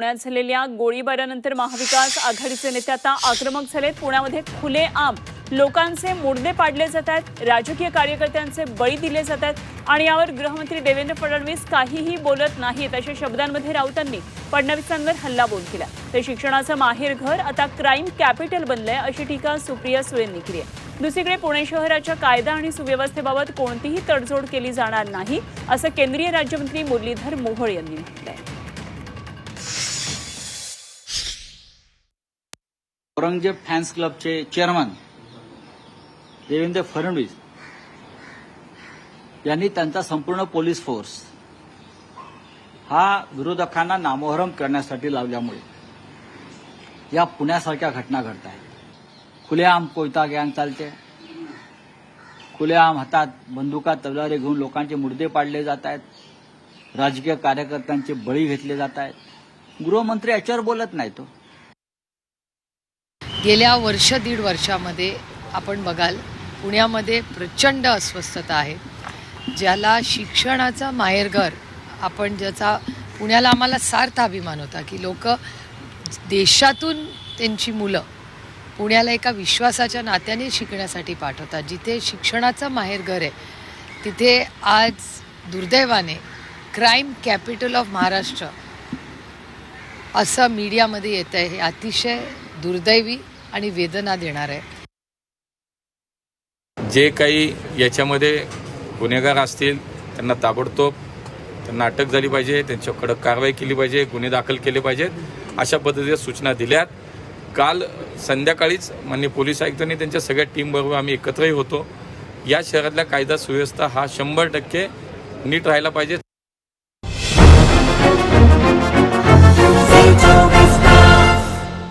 पुण्यात झालेल्या गोळीबारानंतर महाविकास आघाडीचे नेते आता आक्रमक झालेत. पुण्यामध्ये खुले आम लोकांचे मुडदे पाडले जात आहेत राजकीय कार्यकर्त्यांचे बळी दिले जात आहेत आणि यावर गृहमंत्री देवेंद्र फडणवीस काहीही बोलत नाहीत अशा शब्दांमध्ये राऊतांनी फडणवीसांवर हल्लाबोल केला. तर शिक्षणाचं माहेर घर आता क्राईम कॅपिटल बनलंय अशी टीका सुप्रिया सुळेंनी केली आहे. दुसरीकडे पुणे शहराच्या कायदा आणि सुव्यवस्थेबाबत कोणतीही तडजोड केली जाणार नाही असं केंद्रीय राज्यमंत्री मुरलीधर मोहोळ यांनी म्हटलंय. औरंगजेब फॅन्स क्लबचे चेअरमन देवेंद्र फडणवीस यांनी त्यांचा संपूर्ण पोलीस फोर्स हा विरोधकांना नामोहरम करण्यासाठी लावल्यामुळे या पुण्यासारख्या घटना घडत आहेत. खुलेआम कोयता गँग चालते. खुलेआम हातात बंदुका तलवारी घेऊन लोकांचे मुर्दे पाडले जात आहेत. राजकीय कार्यकर्त्यांचे बळी घेतले जात आहेत. गृहमंत्री याच्यावर बोलत नाही तो हो. गेल्या वर्ष दीड वर्षामध्ये आपण बघाल पुण्यामध्ये प्रचंड अस्वस्थता आहे. ज्याला शिक्षणाचा माहेरघर आपण ज्याचा पुण्याला आम्हाला सार्थ अभिमान होता की लोक देशातून त्यांची मुलं पुण्याला एका विश्वासाच्या नात्याने शिकण्यासाठी पाठवतात. जिथे शिक्षणाचं माहेरघर आहे तिथे आज दुर्दैवाने क्राईम कॅपिटल ऑफ महाराष्ट्र असं मीडियामध्ये येतं आहे हे अतिशय दुर्दैवी आणि वेदना देणार आहे. जे काही याच्यामध्ये गुन्हेगार असतील त्यांना ताबडतोब त्यांना अटक झाली पाहिजे त्यांच्यावर कडक कारवाई केली पाहिजे गुन्हे दाखल केले पाहिजेत अशा पद्धतीच्या सूचना दिल्यात. काल संध्याकाळीच माननीय पोलीस आयुक्तांनी त्यांच्या सगळ्या टीमबरोबर आम्ही एकत्रही होतो. या शहरातल्या कायदा सुव्यवस्था हा शंभर टक्के नीट राहायला पाहिजे.